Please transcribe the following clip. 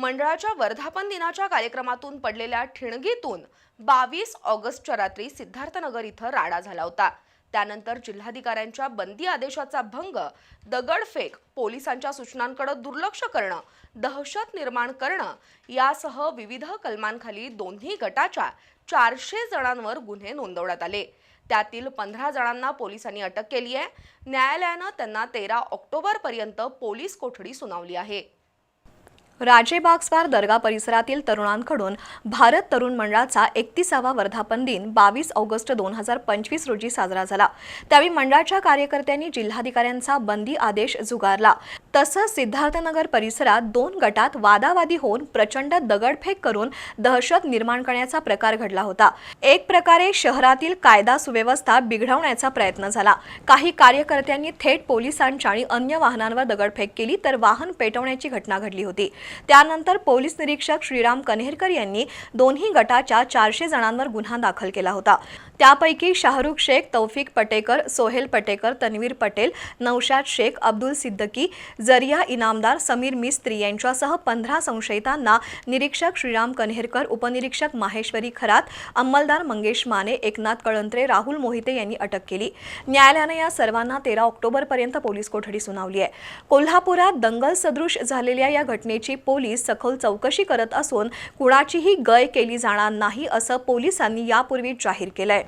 मंडळाच्या वर्धापन दिनाच्या कार्यक्रमातून पडलेल्या ठिणगीतून बावीस ऑगस्टच्या रात्री सिद्धार्थनगर इथं राडा झाला होता. त्यानंतर जिल्हाधिकाऱ्यांच्या बंदी आदेशाचा भंग दगडफेक पोलिसांच्या सूचनांकडे दुर्लक्ष करणं दहशत निर्माण करणं यासह विविध कलमांखाली दोन्ही गटाच्या चारशे जणांवर गुन्हे नोंदवण्यात आले. त्यातील पंधरा जणांना पोलिसांनी अटक केली आहे. न्यायालयानं त्यांना तेरा ऑक्टोबरपर्यंत पोलीस कोठडी सुनावली आहे. राजेबागस्वार दर्गा परिसरातील तरुणांकडून भारत तरुण मंडळाचा एकतीसावा वर्धापन दिन बावीस ऑगस्ट दोन हजार पंचवीस रोजी साजरा झाला. त्यावेळी मंडळाच्या कार्यकर्त्यांनी जिल्हाधिकाऱ्यांचा बंदी आदेश झुगारला तसंच सिद्धार्थनगर परिसरात दोन गटात वादावादी होऊन प्रचंड दगडफेक करून दहशत निर्माण करण्याचा प्रकार घडला होता. एक प्रकारे शहरातील कायदा सुव्यवस्था बिघडवण्याचा प्रयत्न झाला. काही कार्यकर्त्यांनी थेट पोलिसांच्या आणि अन्य वाहनांवर दगडफेक केली तर वाहन पेटवण्याची घटना घडली होती. त्यानंतर पोलीस निरीक्षक श्रीराम कन्हेरकर यांनी दोन्ही गटाच्या चारशे जणांवर गुन्हा दाखल केला होता. त्यापैकी शाहरुख शेख तौफिक पटेकर सोहेल पटेकर तन्वीर पटेल नौशाद शेख अब्दुल सिद्दकी जरिया इनामदार समीर मिस्त्री यांच्यासह पंधरा संशयितांना निरीक्षक श्रीराम कन्हेरकर उपनिरीक्षक माहेश्वरी खरात अंमलदार मंगेश माने एकनाथ कळंत्रे राहुल मोहिते यांनी अटक केली. न्यायालयानं या सर्वांना तेरा ऑक्टोबरपर्यंत पोलीस कोठडी सुनावली आहे. कोल्हापुरात दंगल सदृश झालेल्या या घटनेची पोलीस सखोल चौकशी करत असून कुणाचीही गय केली जाणार नाही असं पोलिसांनी यापूर्वी जाहीर केलंय.